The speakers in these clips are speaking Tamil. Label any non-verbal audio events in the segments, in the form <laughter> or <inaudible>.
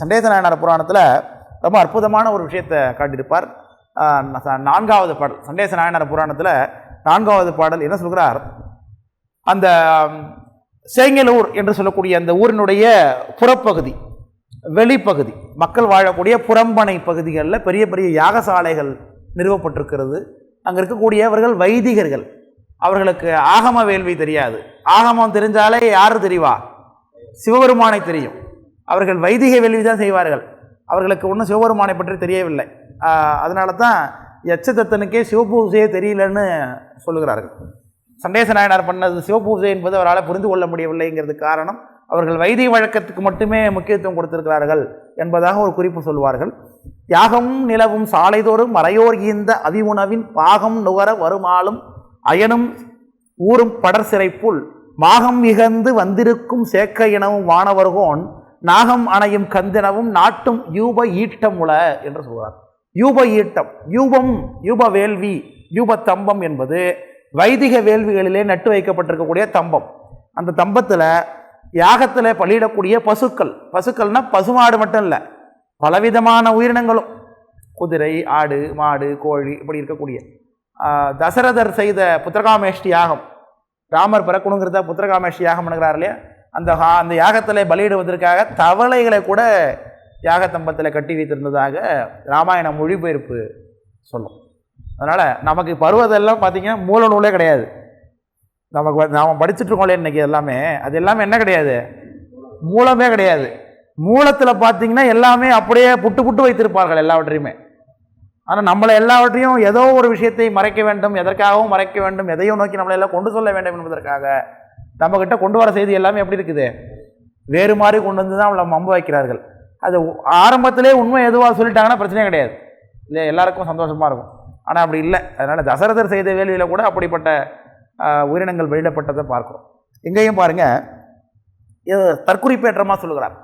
சண்டேச நாயனார் புராணத்தில் ரொம்ப அற்புதமான ஒரு விஷயத்தை காட்டியிருப்பார். நான்காவது பாடல் சண்டேச நாயனார் புராணத்தில் நான்காவது பாடல் என்ன சொல்கிறார்? அந்த சேங்கலூர் என்று சொல்லக்கூடிய அந்த ஊரினுடைய புறப்பகுதி வெளிப்பகுதி மக்கள் வாழக்கூடிய புறம்பனை பகுதிகளில் பெரிய பெரிய யாகசாலைகள் நிறுவப்பட்டிருக்கிறது. அங்கே இருக்கக்கூடியவர்கள் வைதிகர்கள். அவர்களுக்கு ஆகம வேள்வி தெரியாது. ஆகமம் தெரிஞ்சாலே யார் தெரியவா சிவபெருமானை தெரியும். அவர்கள் வைதிக வேள்வி தான் செய்வார்கள். அவர்களுக்கு ஒன்றும் சிவபெருமானை பற்றி தெரியவில்லை. அதனால தான் எச்சதத்தனுக்கே சிவபூஜையே தெரியலன்னு சொல்லுகிறார்கள். சண்டேச நாயனார் பண்ணது சிவபூஜை என்பது அவரால் புரிந்து கொள்ள முடியவில்லைங்கிறது காரணம். அவர்கள் வைதிக வழக்கத்துக்கு மட்டுமே முக்கியத்துவம் கொடுத்திருக்கிறார்கள் என்பதாக ஒரு குறிப்பு சொல்வார்கள். யாகமும் நிலவும் சாலைதோறும் மறையோர் ஈந்த அவிவுணவின் பாகம் நுகர வருமாலும் அயனும் ஊரும் படர் சிறைப்புள் மாகம் இகந்து வந்திருக்கும் சேக்க இனவும் வானவர்கோன் நாகம் அணையும் கந்தினவும் நாட்டும் யூப ஈட்டமுல என்று சொல்கிறார் யூப ஈட்டம் யூபம் யூப வேள்வி யூப தம்பம் என்பது வைதிக வேள்விகளிலே நட்டு வைக்கப்பட்டிருக்கக்கூடிய தம்பம். அந்த தம்பத்தில் யாகத்தில் பலியிடக்கூடிய பசுக்கள் பசுக்கள்னால் பசுமாடு மட்டும் இல்லை பலவிதமான உயிரினங்களும் குதிரை ஆடு மாடு கோழி இப்படி இருக்கக்கூடிய தசரதர் செய்த புத்திரகாமேஷ்டி யாகம் ராமர் பிறக்கணுங்கிறத புத்திரகாமேஷ்டி யாகம் பண்ணுகிறார் இல்லையா? அந்த ஹா அந்த யாகத்தில் பலியிடுவதற்காக தவளைகளை கூட யாகத்தம்பத்தில் கட்டி வைத்திருந்ததாக ராமாயண மொழிபெயர்ப்பு சொல்லும். அதனால் நமக்கு பருவதெல்லாம் பார்த்திங்கன்னா மூல நூலே கிடையாது. நமக்கு நாம் படிச்சுட்ருக்கோம்ல இன்றைக்கி இன்னைக்கு எல்லாமே. அது எல்லாமே என்ன கிடையாது? மூலமே கிடையாது. மூலத்தில் பார்த்தீங்கன்னா எல்லாமே அப்படியே புட்டு புட்டு வைத்திருப்பார்கள் எல்லாவற்றையுமே. ஆனால் நம்மளை எல்லாவற்றையும் ஏதோ ஒரு விஷயத்தை மறைக்க வேண்டும் எதற்காகவும் மறைக்க வேண்டும் எதையும் நோக்கி நம்மளை எல்லாம் கொண்டு சொல்ல வேண்டும் என்பதற்காக நம்மக்கிட்ட கொண்டு வர செய்தி எல்லாமே எப்படி இருக்குது? வேறு மாதிரி கொண்டு வந்து தான் அவளை மம்ப வைக்கிறார்கள். அது ஆரம்பத்திலே உண்மை எதுவாக சொல்லிட்டாங்கன்னா பிரச்சனையே கிடையாது. இல்லை எல்லாருக்கும் சந்தோஷமாக இருக்கும். ஆனால் அப்படி இல்லை. அதனால் தசரதர் செய்த வேள்வியில் கூட அப்படிப்பட்ட உயிரினங்கள் வெளியிடப்பட்டதை பார்க்குறோம். எங்கேயும் பாருங்கள் இது தற்குறிப்பேற்றமாக சொல்லுகிறார்.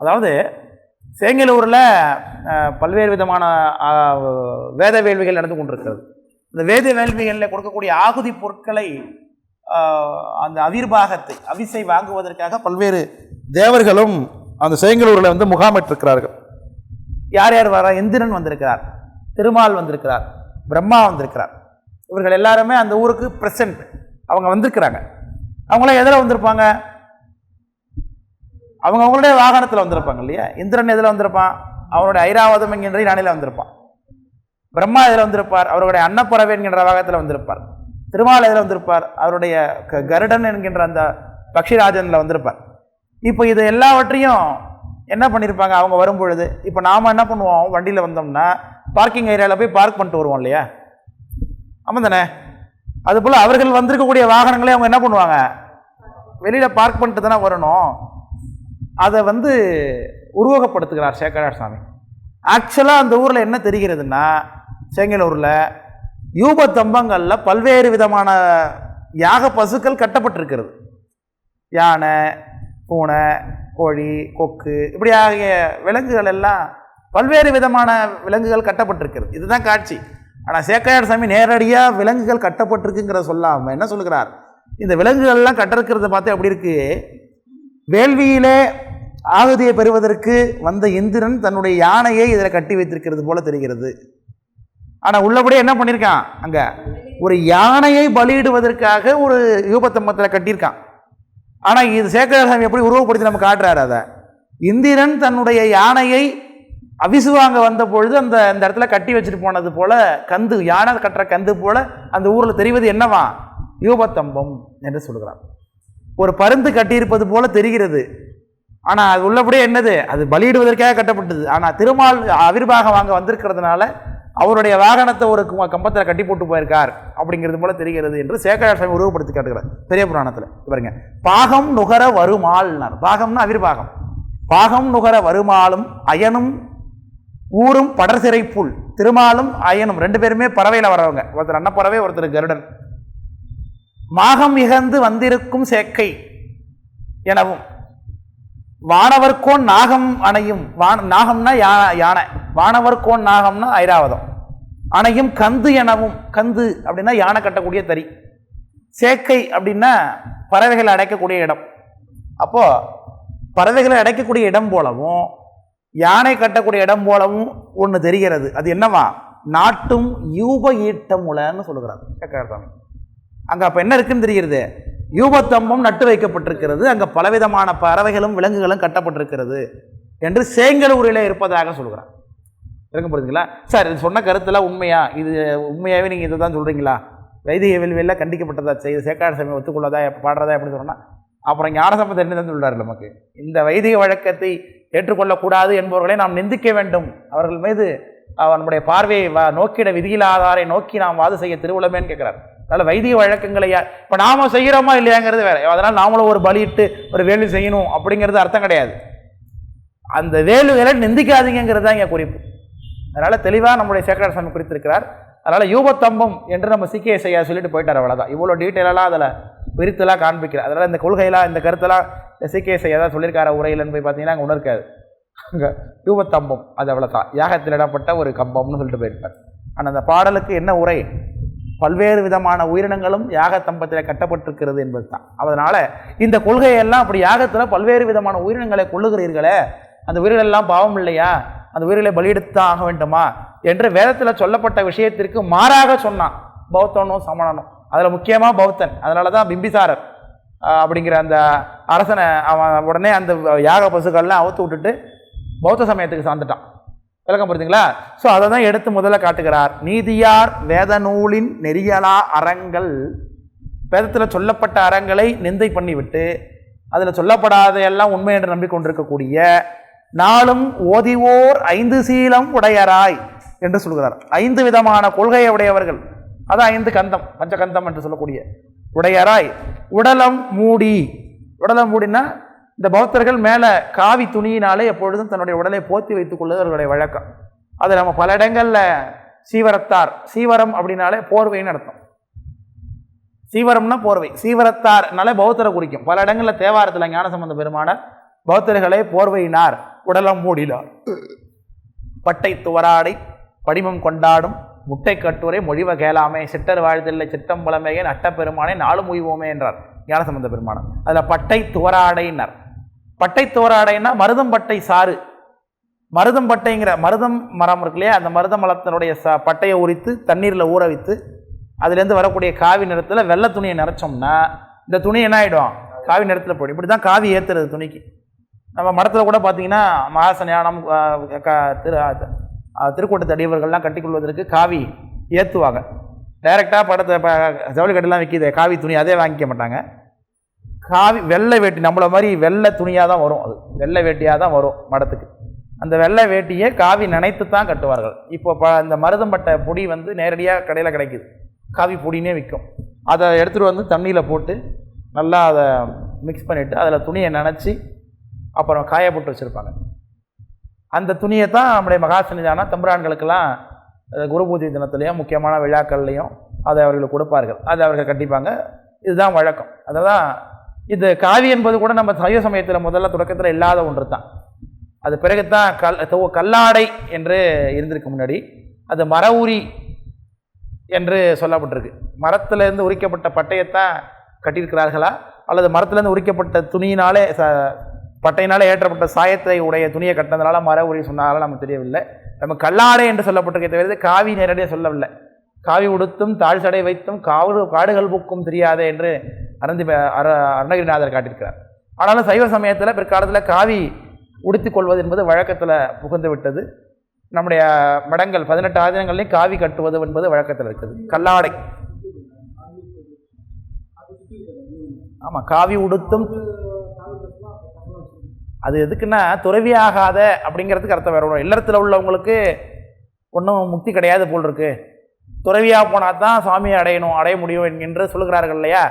அதாவது சேங்கலூரில் பல்வேறு விதமான வேத வேள்விகள் நடந்து கொண்டிருக்கிறது. இந்த வேத வேள்விகளில் கொடுக்கக்கூடிய ஆகுதி பொருட்களை அந்த அவிர்வாகத்தை அவிசை வாங்குவதற்காக பல்வேறு தேவர்களும் அந்த சேங்கலூரில் வந்து முகாமிட்டிருக்கிறார்கள். யார் யார் வர? இந்திரன் வந்திருக்கிறார் திருமால் வந்திருக்கிறார் பிரம்மா வந்திருக்கிறார். இவர்கள் எல்லாருமே அந்த ஊருக்கு பிரசன்ட் அவங்க வந்திருக்கிறாங்க. அவங்களாம் எதில் வந்திருப்பாங்க? அவங்க அவங்களுடைய வாகனத்தில் வந்திருப்பாங்க இல்லையா? இந்திரன் எதில் வந்திருப்பான்? அவருடைய ஐராவதம் என்கின்ற யானையில் வந்திருப்பான். பிரம்மா இதில் வந்திருப்பார்? அவருடைய அன்னப்பறவை என்கின்ற வாகனத்தில் வந்திருப்பார். திருமாலயத்தில் வந்திருப்பார். அவருடைய க- கருடன் என்கின்ற அந்த பக்ஷிராஜனில் வந்திருப்பார். இப்போ இது எல்லாவற்றையும் என்ன பண்ணியிருப்பாங்க அவங்க வரும் பொழுது இப்போ நாம் என்ன பண்ணுவோம்? வண்டியில் வந்தோம்னா பார்க்கிங் ஏரியாவில் போய் பார்க் பண்ணிட்டு வருவோம் இல்லையா? ஆமாம் தானே? அதுபோல் அவர்கள் வந்திருக்கக்கூடிய வாகனங்களே அவங்க என்ன பண்ணுவாங்க? வெளியில் பார்க் பண்ணிட்டு தானே வரணும். அதை வந்து உருவகப்படுத்துகிறார் சேகரார் சாமி ஆக்சுவலாக அந்த ஊரில் என்ன தெரிகிறதுன்னா செங்கலூரில் யூப தம்பங்களில் பல்வேறு விதமான யாக பசுக்கள் கட்டப்பட்டிருக்கிறது. யானை பூனை கோழி கொக்கு இப்படி ஆகிய விலங்குகள் எல்லாம் பல்வேறு விதமான விலங்குகள் கட்டப்பட்டிருக்கிறது. இதுதான் காட்சி. ஆனால் சேக்கையார் சாமி நேரடியாக விலங்குகள் கட்டப்பட்டிருக்குங்கிற சொல்லாமல் என்ன சொல்லுகிறார்? இந்த விலங்குகள்லாம் கட்டிருக்கிறத பார்த்து எப்படி இருக்கு? வேள்வியிலே ஆகுதியை பெறுவதற்கு வந்த இந்திரன் தன்னுடைய யானையை இதில் கட்டி வைத்திருக்கிறது போல தெரிகிறது. ஆனால் உள்ளபடியே என்ன பண்ணியிருக்கான் அங்கே ஒரு யானையை பலியிடுவதற்காக ஒரு யூபத்தம்பத்தில் கட்டியிருக்கான். ஆனால் இது சேக்கரசாமி எப்படி உருவப்படுத்தி நம்ம காட்டுறாரு அதை? இந்திரன் தன்னுடைய யானையை அவிசுவாங்க வந்த பொழுது அந்த அந்த இடத்துல கட்டி வச்சுட்டு போனது போல கந்து யானை கட்டுற கந்து போல அந்த ஊரில் தெரிவது என்னவா? யூபத்தம்பம் என்று சொல்கிறார் ஒரு பருந்து கட்டியிருப்பது போல தெரிகிறது. ஆனால் அது உள்ளபடியே என்னது? அது பலியிடுவதற்காக கட்டப்பட்டது. ஆனால் திருமால் அவிர்வாகம் வாங்க வந்திருக்கிறதுனால அவருடைய வாகனத்தை ஒரு கம்பத்தில் கட்டி போட்டு போயிருக்கார் அப்படிங்கிறது போல தெரிகிறது என்று சேக்கரார் சாமி உருவப்படுத்தி காட்டுகிறார். பெரிய புராணத்தில். பாருங்க. பாகம் நுகர வருமாள்னார். பாகம்னா அவிர்வாகம் பாகம் நுகர வருமாலும் அயனும் ஊரும் படர்சிறை புல். திருமாலும் அயனும் ரெண்டு பேருமே பறவையில் வரவங்க ஒருத்தர் அன்னப்பறவை ஒருத்தர் கருடன். மாகம் இகந்து வந்திருக்கும் சேக்கை எனவும் வானவர்கோன் நாகம் அணையும் வான நாகம்னா யா யானை. வானவர்கோன் நாகம்னா ஐராவதம். அணையும் கந்து எனவும் கந்து அப்படின்னா யானை கட்டக்கூடிய தறி. சேக்கை அப்படின்னா பறவைகளை அடைக்கக்கூடிய இடம். அப்போது பறவைகளை அடைக்கக்கூடிய இடம் போலவும் யானை கட்டக்கூடிய இடம் போலவும் ஒன்று தெரிகிறது. அது என்னவா? நாட்டும் யூப ஈட்டமுலன்னு சொல்லுகிறார் சக்கரசாமி அங்கே அப்போ என்ன இருக்குன்னு தெரிகிறது? யூபத்தம்பம் நட்டு வைக்கப்பட்டிருக்கிறது. அங்கே பலவிதமான பறவைகளும் விலங்குகளும் கட்டப்பட்டிருக்கிறது என்று சேங்கலூரிலே இருப்பதாக சொல்கிறார். இருக்க சார் இது சொன்ன கருத்தெல்லாம் உண்மையா? இது உண்மையாகவே நீங்கள் இதை தான் சொல்கிறீங்களா வைதிக வேள்வியெல்லாம் கண்டிக்கப்பட்டதா? செய்து சேக்காடு சாமி ஒத்துக்கொள்ளதா? பாடுறதா? எப்படி சொன்னால் அப்புறம் ஞானசம்பத்தை என்ன தான் சொல்கிறார் நமக்கு? இந்த வைதிக வழக்கத்தை ஏற்றுக்கொள்ளக்கூடாது என்பவர்களை நாம் நிந்திக்க வேண்டும். அவர்கள் மீது அவனுடைய நம்முடைய பார்வையை வ- நோக்கிட விதியில்லாதாரை நோக்கி நாம் வாது செய்ய திருவிழமேன்னு கேட்குறாரு அதனால் வைதிக வழக்கங்களை இப்போ நாம செய்கிறோமா இல்லையாங்கிறது வேறு. அதனால் நாமளும் ஒரு பலியிட்டு ஒரு வேள்வி செய்யணும் அப்படிங்கிறது அர்த்தம் கிடையாது. அந்த வேலுகளை நிந்திக்காதீங்கிறது தான் இங்கே குறிப்பு. அதனால் தெளிவாக நம்முடைய சேக்கரார் சாமி குறித்திருக்கிறார். அதனால் யூபத்தம்பம் என்று நம்ம சிக்கிய செய்ய சொல்லிட்டு போயிட்டார் அவ்வளோதான் இவ்வளோ டீட்டெயிலெலாம் அதில் பிரித்துலாம் காண்பிக்கிறார். அதனால் இந்த கொள்கையெல்லாம் இந்த கருத்தெல்லாம் சிக்கிய செய்ய தான் சொல்லியிருக்காரு உரையிலன்னு போய் பார்த்தீங்கன்னா அங்கே உணர்க்காது அங்கே யூபத்தம்பம் அது அவ்வளோதான் யாகத்தில் இடப்பட்ட ஒரு கம்பம்னு சொல்லிட்டு போயிருப்பார் ஆனால் அந்த பாடலுக்கு என்ன உரை? பல்வேறு விதமான உயிரினங்களும் யாகத்தம்பத்தில் கட்டப்பட்டிருக்கிறது என்பது தான் அதனால் இந்த கொள்கையெல்லாம் அப்படி யாகத்தில் பல்வேறு விதமான உயிரினங்களை கொள்ளுகிறீர்களே அந்த உயிரினெல்லாம் பாவம் இல்லையா? அந்த உயிர்களை பலியெடுத்தான் ஆக வேண்டுமா? என்று வேதத்தில் சொல்லப்பட்ட விஷயத்திற்கு மாறாக சொன்னான். பௌத்தனும் சமணனும். அதில் முக்கியமாக பௌத்தன். அதனால தான் பிம்பிசாரர் அப்படிங்கிற அந்த அரசனை அவன் உடனே அந்த யாக பசுக்கள்லாம் அவுத்து விட்டுட்டு பௌத்த சமயத்துக்கு சார்ந்துட்டான் விளக்கம் புரியுதுங்களா ஸோ அதை தான் எடுத்து முதல்ல காட்டுகிறார். நீதியார் வேத நூலின் நெறியலா அறங்கள் வேதத்தில் சொல்லப்பட்ட அறங்களை நிந்தை பண்ணிவிட்டு அதில் சொல்லப்படாத எல்லாம் உண்மை என்று நம்பிக்கொண்டிருக்கக்கூடிய நாளும் ஓதிவோர் ஐந்து சீலம் உடையராய் என்று சொல்கிறார். ஐந்து விதமான கொள்கையை உடையவர்கள். அது ஐந்து கந்தம் பஞ்சகந்தம் என்று சொல்லக்கூடிய உடையராய். உடலம் மூடி. உடலம் மூடினா இந்த பௌத்தர்கள் மேலே காவி துணியினாலே எப்பொழுதும் தன்னுடைய உடலை போத்தி வைத்துக் கொள்வது அவர்களுடைய வழக்கம். அது நம்ம பல இடங்களில் சீவரத்தார் சீவரம் அப்படின்னாலே போர்வைன்னு அர்த்தம். சீவரம்னா போர்வை. சீவரத்தார்னாலே பௌத்தரை குறிக்கும். பல இடங்களில் தேவாரத்தில் ஞானசம்பந்த பெருமானார் பௌத்தர்களை போர்வையினார். உடலம் ஓடினார் பட்டை துவராடை படிமம் கொண்டாடும் முட்டை கட்டுரை மொழிவ கேளாமே சிட்டர் வாழ்தில்லை சிட்டம் புலமையே நட்டப்பெருமானே நாளும் உய்வோமே என்றார். ஞானசம்பந்த பெருமானம் அதில் பட்டை துவராடையினர். பட்டை துவராடைன்னா மருதம் பட்டை சாறு. மருதம் பட்டைங்கிற மருதம் மரம் இருக்கு இல்லையா? அந்த மருத மலத்தினுடைய ச பட்டையை உரித்து தண்ணீரில் ஊற வைத்து அதுலேருந்து வரக்கூடிய காவி நிறத்தில் வெள்ளை துணியை நிறச்சோம்னா இந்த துணி என்ன ஆகிடும் காவி நிறத்தில் போயிடும். இப்படி தான் காவி ஏற்றுறது துணிக்கு. நம்ம மடத்தில் கூட பார்த்தீங்கன்னா மகாச ஞானம் க- திரு ஆஹ், திருக்கூட்டத்து அடியவர்கள்லாம் கட்டிக்கொள்வதற்கு காவி ஏற்றுவாங்க டைரெக்டாக படத்தை இப்போ ஜவுளி விற்கிது காவி துணி அதே வாங்கிக்க மாட்டாங்க. காவி வெள்ளை வேட்டி நம்மளை மாதிரி வெள்ளை துணியாக தான் வரும் அது. வெள்ளை வேட்டியாக தான் வரும் மடத்துக்கு. அந்த வெள்ளை வேட்டியை காவி நினைத்து தான் கட்டுவார்கள். இப்போ ப இந்த மருதம்பட்டை பொடி வந்து நேரடியாக கடையில் கிடைக்குது. காவி பொடினே விற்கும் அதை எடுத்துகிட்டு வந்து தண்ணியில் போட்டு நல்லா அதை மிக்ஸ் பண்ணிவிட்டு அதில் துணியை நினச்சி அப்புறம் காயப்பட்டு வச்சுருப்பாங்க. அந்த துணியை தான் நம்முடைய மகாசனிதானா தம்புரான்களுக்கெல்லாம் குரு பூஜை தினத்துலேயும் முக்கியமான விழாக்கள்லையும் அதை அவர்களுக்கு கொடுப்பார்கள். அதை அவர்கள் கட்டிப்பாங்க இதுதான் வழக்கம். அதை இது காவி என்பது கூட நம்ம சைவ சமயத்தில் முதல்ல தொடக்கத்தில் இல்லாத ஒன்று தான் அது பிறகுதான் கல் கல்லாடை என்று இருந்திருக்கு முன்னாடி. அது மர உரி என்று சொல்லப்பட்டிருக்கு. மரத்திலேருந்து உரிக்கப்பட்ட பட்டையைத்தான் கட்டியிருக்கிறார்களா? அல்லது மரத்துலேருந்து உரிக்கப்பட்ட துணியினாலே ச பட்டையினால் ஏற்றப்பட்ட சாயத்தை உடைய துணியை கட்டினதுனால மர உரி சொன்னாலும் நமக்கு தெரியவில்லை. நம்ம கல்லாடை என்று சொல்லப்பட்டிருக்கே தவிர காவி நேரடியாக சொல்லவில்லை. காவி உடுத்தும் தாழ் சடை வைத்தும் காடு காடுகள் பூக்கும் தெரியாதே என்று அருந்தி அர அருணகிரிநாதர் காட்டியிருக்கிறார். ஆனாலும் சைவ சமயத்தில் பிற்காலத்தில் காவி உடுத்திக் கொள்வது என்பது வழக்கத்தில் புகுந்து விட்டது. நம்முடைய மடங்கள் பதினெட்டு ஆதினங்கள்லையும் காவி கட்டுவது என்பது வழக்கத்தில் இருக்குது. கல்லாடை. ஆமாம் காவி உடுத்தும் அது எதுக்குன்னா துறவியாகாத அப்படிங்கிறதுக்கு அர்த்தம் வேறு ஒன்றும் இல்லறத்தில் உள்ளவங்களுக்கு ஒன்றும் முக்தி கிடையாது போல் இருக்கு. துறவியாக போனால் தான் சாமியை அடையணும் அடைய முடியும் என்று சொல்லுகிறார்கள் இல்லையா?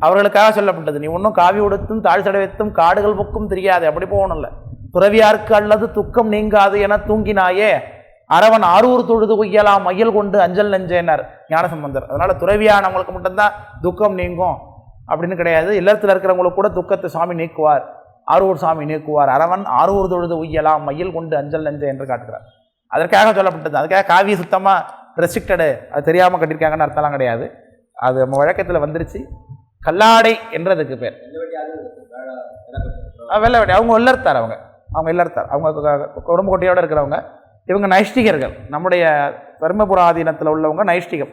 அவர்களுக்காக சொல்லப்பட்டது. நீ ஒன்றும் காவி உடுத்தும் தாழ் சடவைத்தும் காடுகள் புக்கும் தெரியாது. அப்படி போகணும் இல்லை. துறவியாருக்கு அல்லது துக்கம் நீங்காது என தூங்கினாயே அரவன் ஆரூர் தொழுது கொய்யலாம் மையல் கொண்டு அஞ்சல் நெஞ்சேனர். ஞானசம்பந்தர். அதனால் துறவியானவங்களுக்கு மட்டும்தான் துக்கம் நீங்கும். அப்படின்னு கிடையாது. இல்லத்தில் இருக்கிறவங்களுக்கு கூட துக்கத்தை சாமி நீக்குவார். ஆரூர் சாமி நீக்குவார். அரவன் ஆரூர் தொழுது உய்யலாம் மயில் கொண்டு அஞ்சல் நெஞ்ச என்று காட்டுகிறார். அதற்காக சொல்லப்பட்டது. அதுக்காக காவி சுத்தமாக ரெஸ்ட்ரிக்டடு அது தெரியாமல் கட்டியிருக்காங்கன்னு அர்த்தம்லாம் கிடையாது. அது நம்ம வழக்கத்தில் வந்துருச்சு. கல்லாடை என்றதுக்கு பேர். ஆ, வெள்ளை அவங்க உள்ளர்த்தார் அவங்க. அவங்க இல்லர்த்தார் அவங்க உடம்பு கொட்டையோடு இருக்கிறவங்க. இவங்க நைஷ்டிகர்கள். நம்முடைய பெருமபுர ஆதீனத்தில் உள்ளவங்க நைஷ்டிகம்.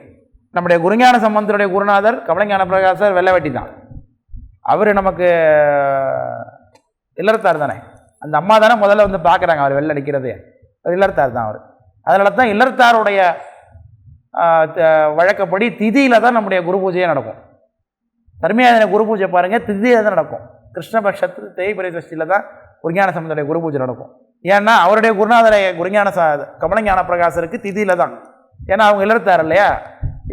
நம்முடைய குருஞான சம்பந்தருடைய குருநாதர் கமலஞான பிரகாசர் வெள்ளவெட்டி தான் அவர் நமக்கு இல்லறத்தார் தானே? அந்த அம்மா தானே முதல்ல வந்து பார்க்குறாங்க அவர் வெள்ளை அடிக்கிறது அது இல்லறத்தார் தான் அவர். அதனால தான் இல்லறத்தாருடைய வழக்கப்படி திதியில் தான் நம்முடைய குரு பூஜையே நடக்கும். தர்மியாதன குரு பூஜை பாருங்கள் திதியில் தான் நடக்கும். கிருஷ்ணபக்ஷத்து தேய்பிரை சஷ்டியில் தான் குருஞான சம்பந்தருடைய குரு பூஜை நடக்கும். ஏன்னா அவருடைய குருநாதரை குருஞான ச கமலஞான பிரகாசருக்கு திதியில் தான். ஏன்னா அவங்க இல்லறத்தார் இல்லையா?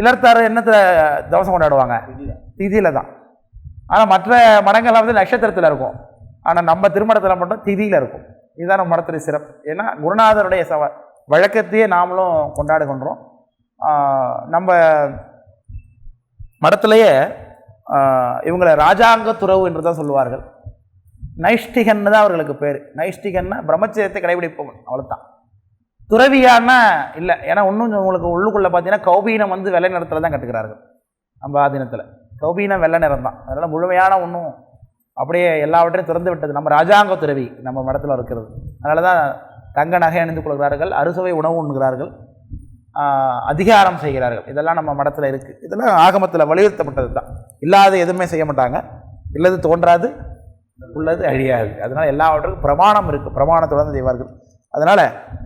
இல்லறத்தார் என்னத்தை தவசம் கொண்டாடுவாங்க? திதியில். தான். ஆனால் மற்ற மடங்கள்லாம் வந்து நட்சத்திரத்தில் இருக்கும். ஆனால் நம்ம திருமணத்தில் மட்டும் திதியில் இருக்கும். இதுதான் நம்ம மடத்துடைய சிறப்பு. ஏன்னா குருநாதருடைய சவ வழக்கத்தையே நாமளும் கொண்டாடுகின்றோம். நம்ம மடத்துலேயே இவங்களை ராஜாங்க துறவு என்று தான் சொல்லுவார்கள். நைஷ்டிகன்னு தான் அவர்களுக்கு பேர். நைஷ்டிகன்னா பிரம்மச்சரியத்தை கடைபிடிப்பவன். அவ்வளோதான் துறவியான்னா இல்லை. ஏன்னா இன்னும் உங்களுக்கு உள்ளுக்குள்ளே பார்த்தீங்கன்னா கௌபீனம் வந்து வெள்ளை நிறத்தில் தான் கட்டுக்கிறார்கள் நம்ம ஆதீனத்தில். கௌபீனம் வெள்ளை நிறம் தான் அதனால் முழுமையான ஒன்றும் அப்படியே எல்லாவற்றையும் திறந்து விட்டது. நம்ம ராஜாங்க துறவி நம்ம மடத்தில் இருக்கிறது. அதனால தான் தங்க நகை அணிந்து கொள்கிறார்கள் அறுசுவை உணவு உண்கிறார்கள் அதிகாரம் செய்கிறார்கள். இதெல்லாம் நம்ம மடத்தில் இருக்குது இதெல்லாம் ஆகமத்தில் வலியுறுத்தப்பட்டது தான் இல்லாத எதுவுமே செய்ய மாட்டாங்க. இல்லது தோன்றாது உள்ளது அழியாது. அதனால் எல்லாவற்றுக்கும் பிரமாணம் இருக்குது பிரமாணத்துடன் செய்வார்கள். அதனால்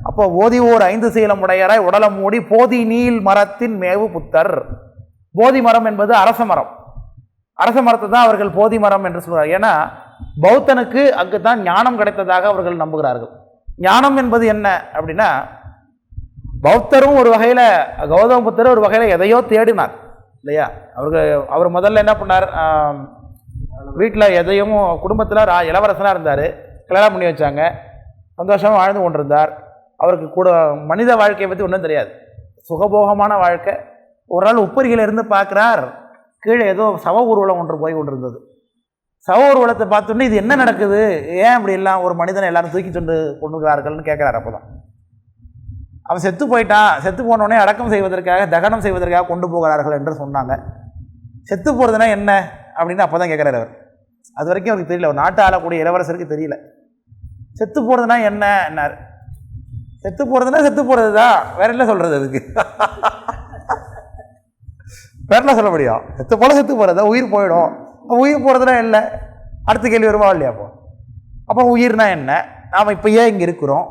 அப்போ ஓதி ஓர் ஐந்து சீலம் உடையராய் உடலம் மூடி போதி நீல் மரத்தின் மேவு புத்தர். போதி மரம் என்பது அரச மரம். அரச மரத்தை தான் அவர்கள் போதி மரம் என்று சொல்கிறார் ஏன்னா பௌத்தனுக்கு அங்கு தான் ஞானம் கிடைத்ததாக அவர்கள் நம்புகிறார்கள். ஞானம் என்பது என்ன அப்படின்னா பௌத்தரும் ஒரு வகையில் கௌதம புத்தர் ஒரு வகையில் எதையோ தேடினார் இல்லையா? அவருக்கு அவர் முதல்ல என்ன பண்ணார்? வீட்டில் எதையும் குடும்பத்தில் ரா இளவரசனாக இருந்தார். கல்யாணம் பண்ணி வச்சாங்க. சந்தோஷமாக வாழ்ந்து கொண்டிருந்தார். அவருக்கு கூட மனித வாழ்க்கையை பற்றி ஒன்றும் தெரியாது. சுகபோகமான வாழ்க்கை. ஒரு நாள் உப்பரிகையில் இருந்து பார்க்குறார் கீழே ஏதோ சவ ஊர்வலம் ஒன்று போய் கொண்டிருந்தது. சவ ஊர்வலத்தை பார்த்தோன்னே இது என்ன நடக்குது? ஏன் இப்படி எல்லாம் ஒரு மனிதனை எல்லாரும் தூக்கி கொண்டு கொண்டுகிறார்கள்னு கேட்குறாரு அப்போ தான் அவன் செத்து போயிட்டான் செத்து போனோடனே அடக்கம் செய்வதற்காக தகனம் செய்வதற்காக கொண்டு போகிறார்கள் என்று சொன்னாங்க. செத்து போகிறதுனா என்ன? அப்படின்னு அப்போ தான் கேட்குறாரு அவர். அது வரைக்கும் அவருக்கு தெரியல. ஒரு நாட்டு ஆளக்கூடிய இளவரசருக்கு தெரியல. செத்து போகிறதுனா என்ன? என்னார். செத்து போகிறதுனா செத்து போகிறது தான் வேற என்ன சொல்கிறது அதுக்கு? <laughs> வேற சொல்ல முடியும். செத்து போல செத்து போகிறதா உயிர் போயிடும். உயிர் போகிறதுனா இல்லை அடுத்த கேள்வி வருவா இல்லையா அப்போ? அப்போ உயிர்னா என்ன? நாம் இப்போ ஏன் இங்கே இருக்கிறோம்?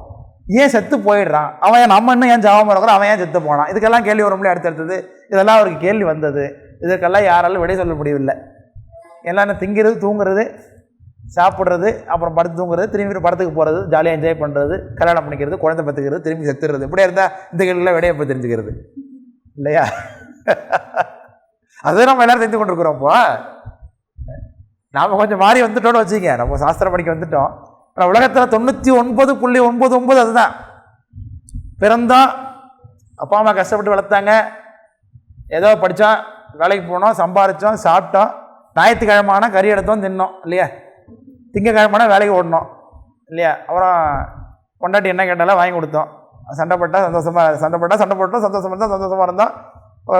ஏன் செத்து போயிடுறான்? அவன் ஏன் நம்ம இன்னும் ஏன் ஜாபம் இருக்கிறோம் அவன் ஏன் செத்து போனான்? இதுக்கெல்லாம் கேள்வி வரும்ல அடுத்தடுத்தது. இதெல்லாம் அவருக்கு கேள்வி வந்தது. இதற்கெல்லாம் யாராலும் விடை சொல்ல முடியவில்லை. எல்லாம் என்ன திங்கிறது தூங்குறது சாப்பிட்றது அப்புறம் படுத்து தூங்குறது திரும்பி படத்துக்கு போகிறது ஜாலியாக என்ஜாய் பண்ணுறது கல்யாணம் பண்ணிக்கிறது குழந்தை பத்துக்கிறது திரும்பி செத்துறது. இப்படியே இருந்தால் இந்த கேள்விலாம் விடையை போய் தெரிஞ்சுக்கிறது. இல்லையா? <laughs> அதுதான் நம்ம எல்லாரும் தெரிந்து கொண்டிருக்கிறோம் இப்போ. நாம் கொஞ்சம் மாறி வந்துட்டோம்னு வச்சுக்க நம்ம சாஸ்திரம் படிக்க வந்துட்டோம். ஆனால் உலகத்தில் தொண்ணூற்றி ஒன்பது புள்ளி ஒன்பது ஒன்பது அதுதான். பிறந்தோம் அப்பா அம்மா கஷ்டப்பட்டு வளர்த்தாங்க. ஏதோ படித்தோம் வேலைக்கு போனோம் சம்பாரித்தோம் சாப்பிட்டோம். ஞாயிற்றுக்கிழமானா கறி எடுத்தோம் தின்னோம் இல்லையா? திங்கக்கிழமானா வேலைக்கு ஓடணும் இல்லையா? அப்புறம் கொண்டாட்டி என்ன கேட்டாலும் வாங்கி கொடுத்தோம். சண்டைப்பட்டால் சந்தோஷமாக சண்டைப்பட்டால் சண்டை போட்டோம் சந்தோஷமாக இருந்தால் சந்தோஷமாக இருந்தோம்.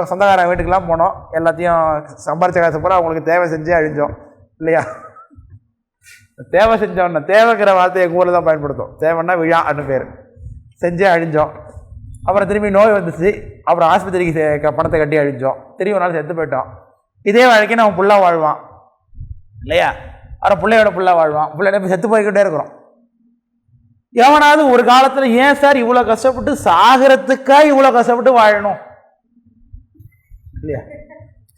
சொந்தக்காரன் வீட்டுக்கெல்லாம் போனோம். எல்லாத்தையும் சம்பாரிச்ச காசு பூரா அவங்களுக்கு தேவை செஞ்சே அழிஞ்சோம். இல்லையா? தேவை செஞ்சோன்னா தேவைங்கிற வார்த்தையை எங்கள் ஊரில் தான் பயன்படுத்தும் தேவைன்னா விழா அப்படின்னு பேர். செஞ்சே அழிஞ்சோம். அப்புறம் திரும்பி நோய் வந்துச்சு. அப்புறம் ஆஸ்பத்திரிக்கு பணத்தை கட்டி அழிஞ்சோம். திரும்பி ஒரு நாள் செத்து போயிட்டோம். இதே வாழ்க்கை நம்ம புள்ளா வாழ்வான். இல்லையா? அப்புறம் பிள்ளையோட புள்ளா வாழ்வான். பிள்ளை போய் செத்து போய்கிட்டே இருக்கிறோம். எவனாவது ஒரு காலத்தில் ஏன் சார் இவ்வளோ கஷ்டப்பட்டு சாகிறத்துக்காக இவ்வளோ கஷ்டப்பட்டு வாழணும்? இல்லையா?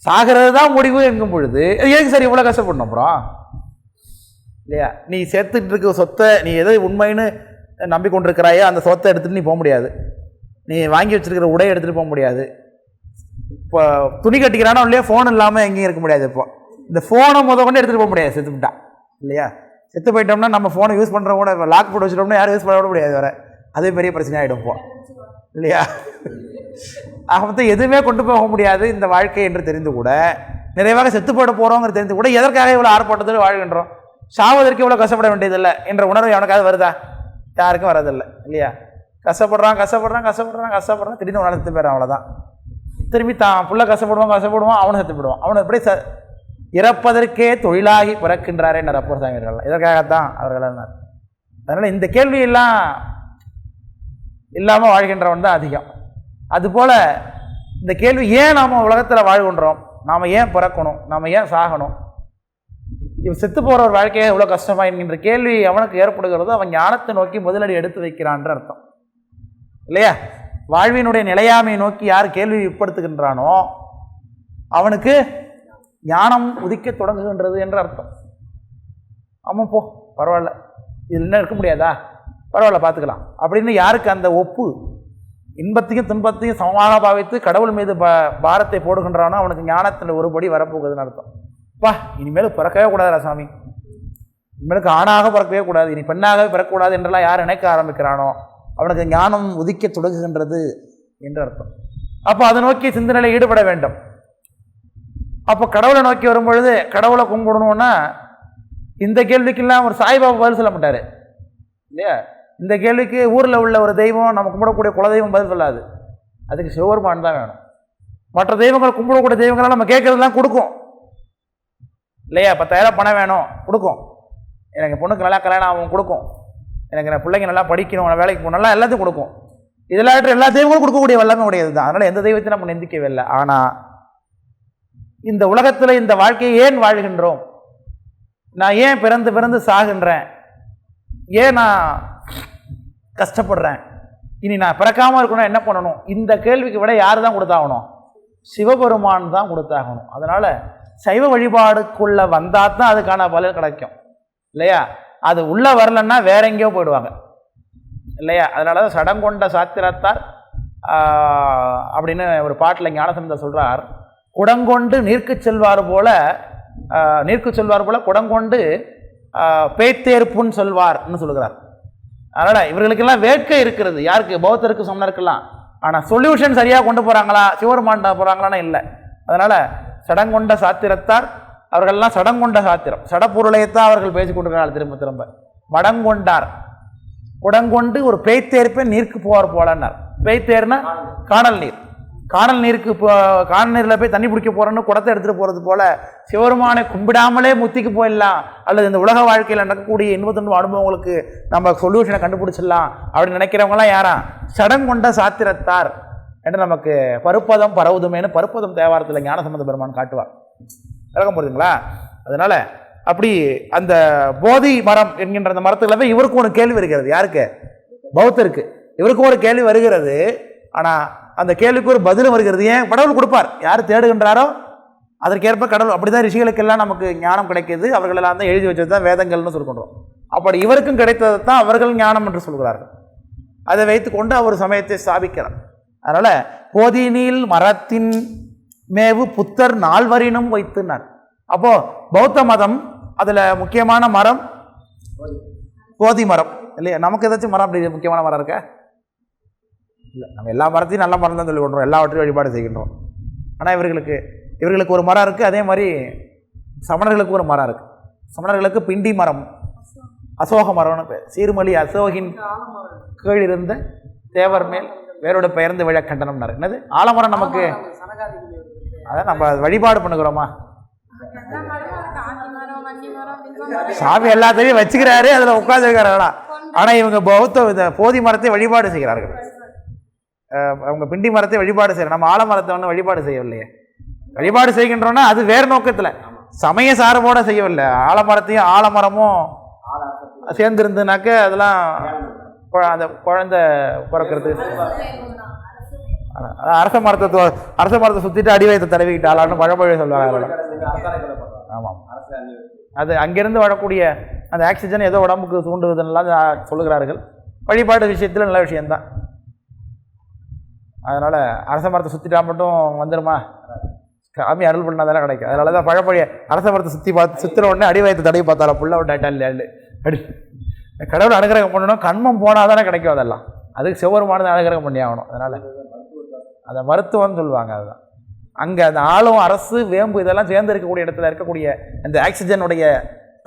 சாகிறது தான் முடிவு என்கும் பொழுது. எதுக்கு சார் இவ்வளோ கஷ்டப்படணும் அப்புறம்? இல்லையா? நீ சேர்த்துட்டு இருக்க சொத்தை நீ எதை உண்மைன்னு நம்பிக்கொண்டிருக்கிறாயோ அந்த சொத்தை எடுத்துகிட்டு நீ போக முடியாது. நீ வாங்கி வச்சிருக்கிற உடை எடுத்துகிட்டு போக முடியாது. இப்போ துணி கட்டிக்கிறானோ இல்லையா ஃபோன் இல்லாமல் எங்கேயும் இருக்க முடியாது இப்போ. இந்த ஃபோனை முத கொண்டு எடுத்துகிட்டு போக முடியாது செத்துக்கிட்டான் இல்லையா? செத்து போயிட்டோம்னா நம்ம ஃபோனை யூஸ் பண்ணுற கூட லாக் போட்டு வச்சிட்டோம்னா யாரும் யூஸ் பண்ண விட முடியாது வேறு அதே பெரிய பிரச்சனை ஆகிடும் இப்போ. இல்லையா? ஆக மொத்தம் எதுவுமே கொண்டு போக முடியாது இந்த வாழ்க்கை என்று தெரிந்து கூட நிறைவாக செத்து போட போகிறோங்கிற தெரிந்து கூட எதற்காக இவ்வளோ ஆர்ப்பாட்டத்தில் வாழ்கின்றோம்? சாவதற்கு இவ்வளோ கஷ்டப்பட வேண்டியதில்லை என்ற உணர்வு எவனுக்காவது வருதா? யாருக்கும் வரதில்லை இல்லையா? கஷ்டப்படுறான் கஷ்டப்படுறான் கஷ்டப்படுறான் கஷ்டப்படுறான் திடீர்னு உணர்ந்து செத்து போயிடறான் அவ்வளோதான் திரும்பி தான் புள்ள கஷ்டப்படுவான் கஷ்டப்படுவான் அவனும் செத்து போயிடுவான். அவனை எப்படி ச இறப்பதற்கே தொழிலாகி பிறக்கின்றாரே என்ன அப்பர் சாமியர்கள் இதற்காகத்தான் அவர்கள் அதனால் இந்த கேள்வியெல்லாம் இல்லாமல் வாழ்கின்றவன் தான் அதிகம். அதுபோல் இந்த கேள்வி ஏன் நாம் உலகத்தில் வாழ்கின்றோம் நாம் ஏன் பிறக்கணும்? நாம் ஏன் சாகணும்? இவன் செத்து போகிற ஒரு வாழ்க்கையை எவ்வளோ கஷ்டமா என்கின்ற கேள்வி அவனுக்கு ஏற்படுகிறதோ அவன் ஞானத்தை நோக்கி முதலடி எடுத்து வைக்கிறான்ற அர்த்தம். இல்லையா? வாழ்வினுடைய நிலையாமையை நோக்கி யார் கேள்வி உட்படுத்துகின்றானோ அவனுக்கு ஞானம் உதிக்க தொடங்குகின்றது என்ற அர்த்தம். ஆமாம் போ பரவாயில்ல. இதில் என்ன இருக்க முடியாதா? பரவாயில்ல பார்த்துக்கலாம் அப்படின்னு யாருக்கு அந்த ஒப்பு? இன்பத்தையும் துன்பத்தையும் சமமாக பாவித்து கடவுள் மீது ப பாரத்தை போடுகின்றானோ அவனுக்கு ஞானத்தில் ஒருபடி வரப்போகுதுன்னு அர்த்தம். பா இனிமேல் பிறக்கவே கூடாதுடா சாமி. இனிமேலுக்கு ஆணாக பிறக்கவே கூடாது இனி பெண்ணாகவே பிறக்கக்கூடாது என்றெல்லாம் யார் நினைக்க ஆரம்பிக்கிறானோ அவனுக்கு ஞானம் உதிக்க தொடங்குகின்றது என்று அர்த்தம். அப்போ அதை நோக்கி சிந்தனையில் ஈடுபட வேண்டும். அப்போ கடவுளை நோக்கி வரும்பொழுது கடவுளை கும்பிடணும்னா இந்த கேள்விக்கெல்லாம் ஒரு சாய்பாபா பதில் சொல்ல மாட்டார். இல்லையா? இந்த கேள்விக்கு ஊரில் உள்ள ஒரு தெய்வம் நம்ம கும்பிடக்கூடிய குலதெய்வம் பதில் சொல்லாது. அதுக்கு சிவபெருமான் தான் வேணும். மற்ற தெய்வங்கள் கும்பிடக்கூடிய தெய்வங்கள்லாம் நம்ம கேட்குறதுலாம் கொடுக்கும். இல்லையா? பத்தாயிரம் பணம் வேணும் கொடுக்கும். எனக்கு பொண்ணுக்கு நல்லா கல்யாணம் ஆகும் கொடுக்கும். எனக்கு நான் பிள்ளைங்க நல்லா படிக்கணும் நான் வேலைக்கு போகணும் நல்லா எல்லாத்தையும் கொடுக்கும். இதெல்லாம் எல்லா தெய்வங்களும் கொடுக்கக்கூடிய வல்லமை உடையது தான். அதனால் எந்த தெய்வத்தையும் நம்ம நிந்திக்கவே இல்லை. ஆனால் இந்த உலகத்தில் இந்த வாழ்க்கையை ஏன் வாழ்கின்றோம்? நான் ஏன் பிறந்து பிறந்து சாகின்றேன்? ஏன் நான் கஷ்டப்படுறேன்? இனி நான் பிறக்காமல் இருக்கணும் என்ன பண்ணணும்? இந்த கேள்விக்கு விட யார் தான் கொடுத்தாகணும்? சிவபெருமான் தான் கொடுத்தாகணும். அதனால் சைவ வழிபாடுக்குள்ளே வந்தால் தான் அதுக்கான பலன் கிடைக்கும். இல்லையா? அது உள்ளே வரலன்னா வேற எங்கேயோ போயிடுவாங்க. இல்லையா? அதனால தான் சடங்கொண்ட சாத்திரத்தார் அப்படின்னு ஒரு பாட்டில் ஞானசந்தர் சொல்கிறார் குடங்கொண்டு நீர்க்கு செல்வார் போல நீர்க்கு செல்வார் போல குடங்கொண்டு பேய்த்தேர்ப்புன்னு சொல்வார்னு சொல்லுகிறார். அதனால் இவர்களுக்கெல்லாம் வேட்கை இருக்கிறது. யாருக்கு? பௌத்தருக்கு சொன்னருக்கெல்லாம் ஆனால் சொல்யூஷன் சரியாக கொண்டு போகிறாங்களா சிவருமாண்ட போகிறாங்களான்னு இல்லை. அதனால் சடங்கொண்ட சாத்திரத்தார் அவர்கள்லாம் சடங்கொண்ட சாத்திரம். சடப்பொருளையத்தான் அவர்கள் பேசி கொண்டிருக்கிறார்கள் திரும்ப திரும்ப. மடங்கொண்டார் குடங்கொண்டு ஒரு பேய்த்தேர்ப்பே நீர்க்கு போவார் போலன்னார். பேய்த்தேர்னா காணல் நீர். காணல் நீருக்கு இப்போ காணல் நீரில் போய் தண்ணி பிடிக்க போகிறோன்னு குடத்தை எடுத்துகிட்டு போகிறது போல சிவருமானை கும்பிடாமலே முத்திக்கு போயிடலாம். அல்லது இந்த உலக வாழ்க்கையில் நடக்கக்கூடிய இன்பத்துன்ப அனுபவங்களுக்கு நம்ம சொல்யூஷனை கண்டுபிடிச்சிடலாம் அப்படின்னு நினைக்கிறவங்களாம் யாரா? சடங்கொண்ட சாத்திரத்தார் என்று நமக்கு பருப்பதம் பரவுதுமேனு பருப்பதம் தேவாரத்தில் ஞானசம்பந்த பெருமான் காட்டுவார். விளக்கம் போகிறதுங்களா அதனால் அப்படி அந்த போதி மரம் என்கின்ற அந்த மரத்துல போய் இவருக்கும் ஒரு கேள்வி வருகிறது யாருக்கு? பௌத்தருக்கு. இவருக்கும் ஒரு கேள்வி வருகிறது. ஆனால் அந்த கேள்விக்கு ஒரு பதிலும் வருகிறது. ஏன்? கடவுள் கொடுப்பார். யார் தேடுகின்றாரோ? அதற்கேற்ப கடவுள். அப்படி தான் ரிஷிகளுக்கெல்லாம் நமக்கு ஞானம் கிடைக்கிது. அவர்களெல்லாம் தான் எழுதி வச்சது தான் வேதங்கள்னு சொல்கின்றோம் அப்படி இவருக்கும் கிடைத்தது தான் அவர்கள் ஞானம் என்று சொல்கிறார்கள். அதை வைத்துக்கொண்டு அவர் சமயத்தை ஸ்தாபிக்கிறார். அதனால் போதினில் மரத்தின் மேவு புத்தர் நால்வரினும் வைத்துனார் அப்போது பௌத்த மதம் அதில் முக்கியமான மரம் போதி மரம். இல்லையா? நமக்கு ஏதாச்சும் மரம் அப்படி முக்கியமான மரம் இருக்கா? இல்லை நம்ம எல்லா மரத்தையும் நல்ல மரம் தான் சொல்லி கொண்டுறோம் எல்லாவற்றையும் வழிபாடு செய்கின்றோம். ஆனால் இவர்களுக்கு இவர்களுக்கு ஒரு மரம் இருக்குது அதே மாதிரி சமணர்களுக்கு ஒரு மரம் இருக்குது சமணர்களுக்கு பிண்டி மரம் அசோக மரம்னு பேர். சீர்மலி அசோகின் கீழ் இருந்த தேவர் மேல் வேரோட பெயர்ந்து விழ கண்டனம்னாரு. என்னது? ஆலமரம் நமக்கு அதான் நம்ம வழிபாடு பண்ணுகிறோமா? சாமி எல்லாத்தையும் வச்சுக்கிறாரு அதில் உட்காந்துருக்காரு ஆனால் இவங்க பௌத்த போதி மரத்தை வழிபாடு செய்கிறார்கள். அவங்க பிண்டி மரத்தை வழிபாடு செய்யறோம் நம்ம ஆலமரத்தை ஒன்றும் வழிபாடு செய்யவில்லையே. வழிபாடு செய்கின்றோன்னா அது வேறு நோக்கத்தில். சமய சார்போடு செய்யவில்லை. ஆலமரத்தையும் ஆலமரமும் சேர்ந்துருந்துனாக்க அதெல்லாம் குழ- அந்த குழந்தை பிறக்கிறது. அரச மரத்தை அரச மரத்தை சுற்றிட்டு அடி வயத்தை தடவிக்கிட்டாளான்னு பழமொழி சொல்லுவாங்க ஆமாம். அது அங்கிருந்து வரக்கூடிய அந்த ஆக்சிஜன் ஏதோ உடம்புக்கு தூண்டுவதுன்னெல்லாம் சொல்லுகிறார்கள். வழிபாடு விஷயத்தில் நல்ல விஷயம்தான். அதனால் அரச மரத்தை சுற்றிட்டா மட்டும் வந்துடுமா சாமி அருள் பண்ணால் பண்ணாதானே கிடைக்கும். அதனால தான் பழப்பழிய அரச மரத்தை சுற்றி பார்த்து சுற்றின உடனே அடி வயத்தை தடவி பார்த்தாலும் புள்ள விட்டாட்டா இல்லை அடி. கடவுள் அனுகிரகம் பண்ணணும். கண்மம் போனால் தானே கிடைக்கும் அதெல்லாம். அதுக்கு சிவருமானது அனுகிரகம் பண்ணி ஆகணும். அதனால் அதை மருத்துவம்னு சொல்லுவாங்க அதுதான். அங்கே அந்த ஆளும் அரசு வேம்பு இதெல்லாம் சேர்ந்து இருக்கக்கூடிய இடத்துல இருக்கக்கூடிய அந்த ஆக்சிஜனுடைய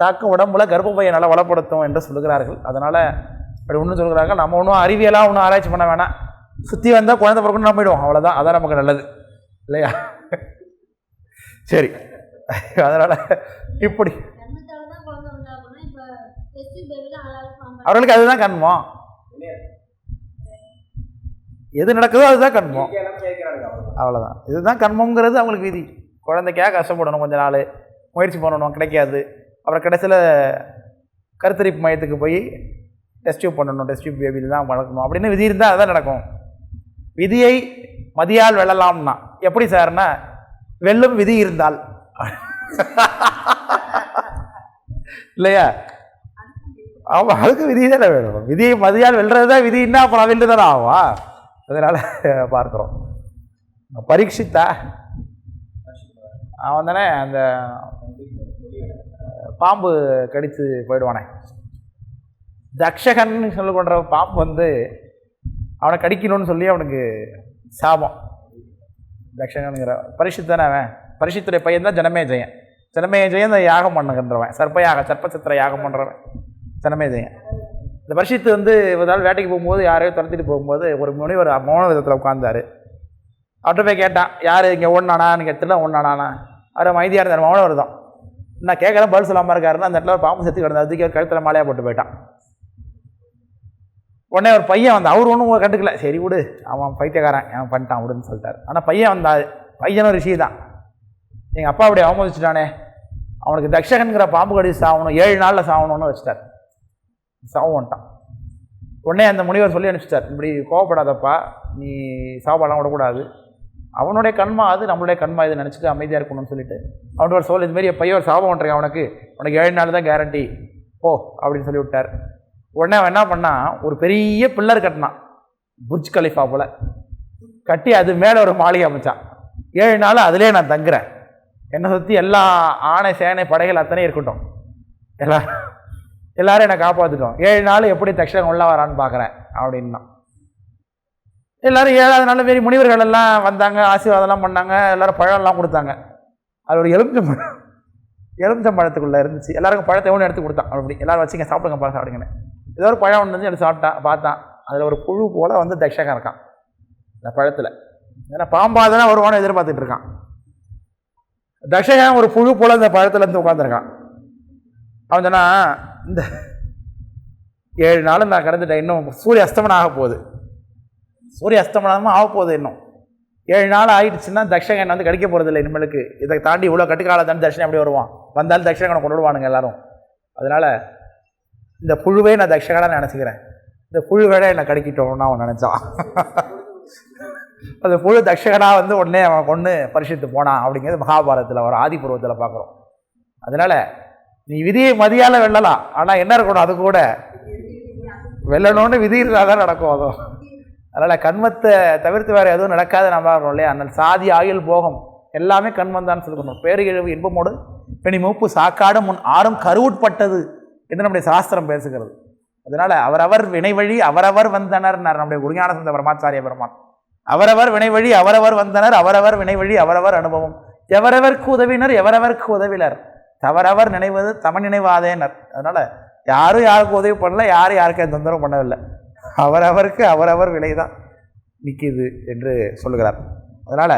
தாக்கம் உடம்புல கர்ப்பப்பையை நல்லா வளப்படுத்தும் என்று சொல்லுகிறார்கள். அதனால் அப்படி ஒன்றும் சொல்கிறார்கள் நம்ம ஒன்றும் அறிவியலாக ஒன்றும் ஆராய்ச்சி பண்ண வேணாம். சுற்றி வந்தால் குழந்தை பிறக்கணும் நம்ம போயிடுவோம். அவ்வளோதான் அதான் நமக்கு நல்லது. இல்லையா? சரி. அதனால் இப்படி. அவர்களுக்கு அதுதான் கண்மம் எது நடக்குதோ அதுதான் கண்மம் அவ்வளோதான் இதுதான் கண்மங்கிறது அவங்களுக்கு விதி. குழந்தைக்காக கஷ்டப்படணும் கொஞ்ச நாள். முயற்சி பண்ணணும். கிடைக்காது. அப்புறம் கடைசியில் கருத்தரிப்பு மையத்துக்கு போய் டெஸ்ட் டியூப் பண்ணணும். டெஸ்ட் டியூப் பேபி தான் வளர்க்கணும். அப்படின்னு விதி இருந்தால் அதுதான் நடக்கும். விதியை மதியால் வெல்லலாம்னா எப்படி சார்னா வெல்லும் விதி இருந்தால். இல்லையா? ஆமாம் அதுக்கு விதி தானே வேணும். விதி மதியால் வெல்றது தான் விதின்னா அப்புறம் வெல்லு தானே ஆவா அதனால் பார்க்குறோம். பரீட்சித்தா? அவன் தானே அந்த பாம்பு கடித்து போயிடுவானே. தக்ஷகன் சொல்லப்படுற பாம்பு வந்து அவனை கடிக்கணும்னு சொல்லி அவனுக்கு சாபம். தக்ஷகனுங்கிற பரிசுத் தானே அவன். பரிசுத்துடைய பையன் தான் ஜனமே ஜெயன் ஜனமே ஜெயன் இந்த யாகம் பண்ணுகின்றவன். சர்ப்பயாக சர்ப்பசித்திர யாகம் பண்ணுறவன் ஜனமே ஜெயன் இந்த பரிசுத்து வந்து ஒரு நாள் வேட்டைக்கு போகும்போது யாரையோ துரத்திட்டு போகும்போது ஒரு முனிவர் மௌன விதத்தில் உட்காந்தார் அவர்கிட்ட போய் கேட்டான் யார்? இங்கே ஒன்றானான்னு நீங்கள் இடத்துல ஒன்றானா அவர் மைதியாக இருந்தார் மௌன விரதம். நான் கேட்குறேன் பதில் சொல்லாமல் இருக்காருன்னா அந்த இடத்துல பாம்பு செத்து கிடந்தா அதுக்கு கழுத்தில் மாலையாக போட்டு போயிட்டான். உடனே ஒரு பையன் வந்தான் அவர் ஒன்றும் கண்டுக்கல. சரி விடு அவன் பைத்தியக்காரன் அவன் பண்ணிட்டான் விடுன்னு சொல்லிட்டார். ஆனால் பையன் வந்தார் பையனும் ரிஷி தான். எங்கள் அப்பா அப்படி அவமதிச்சுட்டானே. அவனுக்கு தக்ஷகன்கிற பாம்பு கடி சாகணும் ஏழு நாளில் சாகணும்னு வச்சுட்டார். சாவன்ட்டான் உடனே அந்த முனிவர் சொல்லி அனுப்பிச்சிட்டார். இப்படி கோவப்படாதப்பா நீ சாப்பாடெல்லாம் விடக்கூடாது. அவனுடைய கண்மா அது நம்மளுடைய கண்மா இது நினச்சிட்டு அமைதியாக இருக்கணும்னு சொல்லிட்டு. அவனோட ஒரு சொல் இதுமாரி பையன் சாபம் பண்ணுறேன் அவனுக்கு. உனக்கு ஏழு நாள் தான் கேரண்டி போ அப்படின்னு சொல்லி விட்டார். உடனே அவன் என்ன பண்ணான் ஒரு பெரிய பில்லர் கட்டினான். புர்ஜ் கலிஃபா போல். கட்டி அது மேலே ஒரு மாளிகை அமைச்சான். ஏழு நாள் அதிலே நான் தங்குறேன். என்னை சுற்றி எல்லா ஆணை சேனை படைகள் அத்தனை இருக்கட்டும். எல்லா எல்லாரும் என்னை காப்பாற்றிட்டோம் ஏழு நாள் எப்படி தக்ஷன் உள்ள வரான்னு பார்க்குறேன் அப்படின்னா. எல்லோரும் ஏழாவது நாள் மாரி முனிவர்கள் எல்லாம் வந்தாங்க ஆசீர்வாதம்லாம் பண்ணாங்க எல்லோரும் பழம்லாம் கொடுத்தாங்க. அது ஒரு எலுமிச்சம்பழம் எலுமிச்சம்பழத்துக்குள்ளே இருந்துச்சு. எல்லாருக்கும் பழத்தை ஒன்று எடுத்து கொடுத்தான். அப்படி. எல்லோரும் வச்சுங்க சாப்பிடுங்க பழம் சாப்பிடுங்கன்னு ஏதோ ஒரு பழம் ஒன்று வந்து எனக்கு சாப்பிட்டான் பார்த்தான். அதில் ஒரு புழு போல் வந்து தக்ஷகம் இருக்கான். இந்த பழத்தில். ஏன்னா பாம்பாதான் வருவானு எதிர்பார்த்துட்டு இருக்கான். தக்ஷகம் ஒரு புழு போல் இந்த பழத்தில் இருந்து உட்காந்துருக்கான் அவன் சொன்னா இந்த ஏழு நாளும் நான் கடந்துட்டேன் இன்னும் சூரிய அஸ்தமனம் ஆக போகுது. சூரிய அஸ்தமனமும் ஆக போகுது இன்னும். ஏழு நாள் ஆயிடுச்சுன்னா தக்ஷகன் வந்து கிடைக்க போகிறதில்ல இனிமேலுக்கு. இதை தாண்டி இவ்வளோ கட்டுக்கால தாண்டி தர்ஷனம் எப்படி வருவான். வந்தாலும் தக்ஷகனை கொண்டு விடுவானுங்க எல்லாரும். அதனால் இந்த புழுவே நான் தக்ஷகனாக நினச்சிக்கிறேன். இந்த புழுவேட என்னை கடிக்கிட்டோம்னு அவன் நினச்சான் அந்த புழு தக்ஷகனாக வந்து உடனே அவன் கொண்டு பரிசுத்து போனான் அப்படிங்கிறது மகாபாரதத்தில் ஒரு ஆதி பருவத்தில் பார்க்குறோம் அதனால் நீ விதியை மதியால் வெல்லலாம். ஆனால் என்ன இருக்கணும் அது கூட? வெல்லணும்னு விதி இருந்தால் தான் நடக்கும் அதுவும் அதனால் கண்மத்தை தவிர்த்து வேறு எதுவும் நடக்காத நம்ம இருக்கணும் இல்லையா? அதனால் சாதி ஆயுள் போகம் எல்லாமே கண்மந்தான்னு சொல்லணும் பேரு பேரிழிவு இன்பமோடு பெணி மூப்பு சாக்காடு முன் ஆறும் கருவுட்பட்டது. என்று நம்முடைய சாஸ்திரம் பேசுகிறது. அதனால் அவரவர் வினைவழி அவரவர் வந்தனர் நம்முடைய குருஞானசந்த பரமாச்சாரிய பெருமான். அவரவர் வினை வழி அவரவர் வந்தனர் அவரவர் வினை வழி அவரவர் அனுபவம். எவரவர்க்கு உதவினர் எவரவர்க்கு உதவினர் தவறவர் நினைவது தம நினைவாதேனர். அதனால் யாரும் யாருக்கு உதவி பண்ணல யாரும் யாருக்கு எந்த தொந்தரவும் பண்ணவில்லை. அவரவருக்கு அவரவர் விலை தான் நிற்கிது என்று சொல்லுகிறார். அதனால்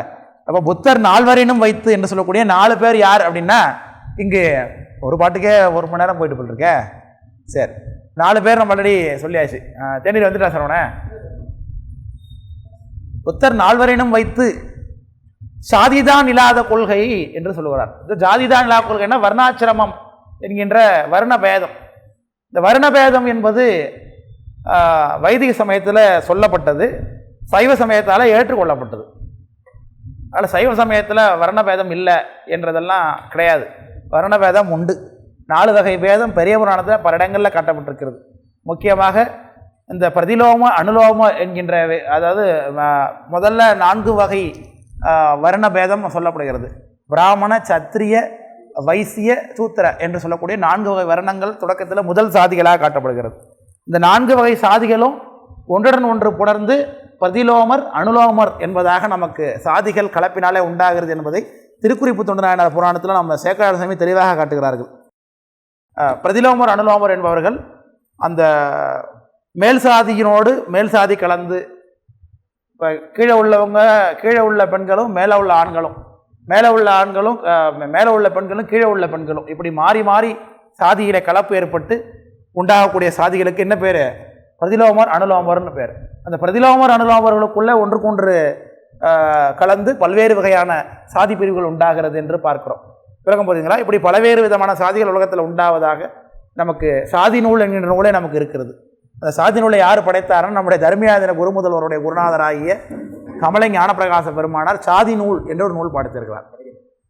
அப்போ புத்தர் நால்வரினும் வைத்து என்று சொல்லக்கூடிய நாலு பேர் யார் அப்படின்னா இங்கு ஒரு பாட்டுக்கே ஒரு மணி நேரம் போயிட்டு போட்டிருக்க சரி. நாலு பேர் நம்ம ஆல்ரெடி சொல்லியாச்சு. தேநீர் வந்துட்டா சரவணே புத்தர் நால்வரினும் வைத்து சாதிதான் இல்லாத கொள்கை என்று சொல்லுகிறார். இந்த ஜாதிதான் இல்லாத கொள்கைன்னா வர்ணாசிரமம் என்கின்ற வர்ண பேதம் இந்த வர்ண பேதம் என்பது வைதிக சமயத்தில் சொல்லப்பட்டது சைவ சமயத்தால் ஏற்றுக்கொள்ளப்பட்டது. அதனால் சைவ சமயத்தில் வர்ணபேதம் இல்லை என்றதெல்லாம் கிடையாது. வர்ணபேதம் உண்டு. நாலு வகை பேதம் பெரிய புராணத்தில் பல இடங்களில் காட்டப்பட்டிருக்கிறது. முக்கியமாக இந்த பிரதிலோம அனுலோம என்கின்ற அதாவது முதல்ல நான்கு வகை வருண பேதம் சொல்லப்படுகிறது. பிராமண சத்திரிய வைசிய சூத்திர என்று சொல்லக்கூடிய நான்கு வகை வருணங்கள் தொடக்கத்தில் முதல் சாதிகளாக காட்டப்படுகிறது. இந்த நான்கு வகை சாதிகளும் ஒன்றுடன் ஒன்று புணர்ந்து பிரதிலோமர் அனுலோமர் என்பதாக நமக்கு சாதிகள் கலப்பினாலே உண்டாகிறது என்பதை திருக்குறிப்பு தொண்டநாயனார் புராணத்தில் நம்ம சேக்கராட சாமி தெளிவாக காட்டுகிறார்கள். பிரதிலோமர் அனுலோமர் என்பவர்கள் அந்த மேல் சாதியினோடு மேல் சாதி கலந்து இப்போ கீழே உள்ளவங்க கீழே உள்ள பெண்களும் மேலே உள்ள ஆண்களும் மேலே உள்ள ஆண்களும் மேலே உள்ள பெண்களும் கீழே உள்ள பெண்களும் இப்படி மாறி மாறி சாதியில கலப்பு ஏற்பட்டு உண்டாகக்கூடிய சாதிகளுக்கு என்ன பேர்? பிரதிலோமர் அனுலோமர்னு பேர். அந்த பிரதிலோமர் அனுலோமர்களுக்குள்ளே ஒன்றுக்கொன்று கலந்து பல்வேறு வகையான சாதி பிரிவுகள் உண்டாகிறது என்று பார்க்கிறோம். விளக்கம் போதுங்களா? இப்படி பல்வேறு விதமான சாதிகள் உலகத்தில் உண்டாவதாக நமக்கு சாதி நூல் என்கின்ற நூலே நமக்கு இருக்கிறது. அந்த சாதி நூலை யார் படைத்தாருன்னு நம்முடைய தர்மியாதின குருமுதல்வருடைய குருநாதராகிய கமலை ஞானப்பிரகாச பெருமானார் சாதி நூல் என்ற ஒரு நூல் படைத்திருக்கிறார்.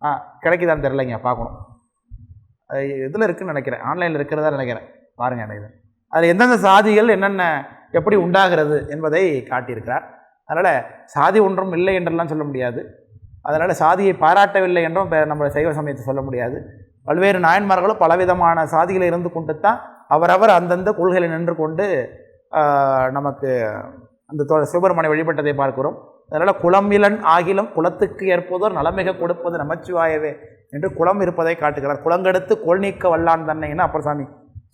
ஆ கிடைக்குதான்னு தெரிலங்க பார்க்கணும். அது இதில் இருக்குன்னு நினைக்கிறேன். ஆன்லைனில் இருக்கிறதா நினைக்கிறேன். பாருங்க எனக்கு அதில் எந்தெந்த சாதிகள் என்னென்ன எப்படி உண்டாகிறது என்பதை காட்டியிருக்கிறார். அதனால் சாதி ஒன்றும் இல்லை என்றெல்லாம் சொல்ல முடியாது. அதனால் சாதியை பாராட்டவில்லை என்றும் நம்மளை நம்ம சைவ சமயத்தை சொல்ல முடியாது. பல்வேறு நாயன்மார்களும் பலவிதமான சாதிகளை இருந்து கொண்டு தான் அவரவர் அந்தந்த கொள்கையில் நின்று கொண்டு நமக்கு அந்த தொ- சிவபெருமானை வழிபட்டதை பார்க்கிறோம். அதனால் குளமிலன் ஆகிலும் குலத்துக்கு ஏற்போதோர் நலமிக கொடுப்பது நமச்சிவாயவே என்று குளம் இருப்பதை காட்டுகிறார். குளங்கெடுத்து கோல் நீக்க வல்லான் தன்னைன்னு அப்பர் சாமி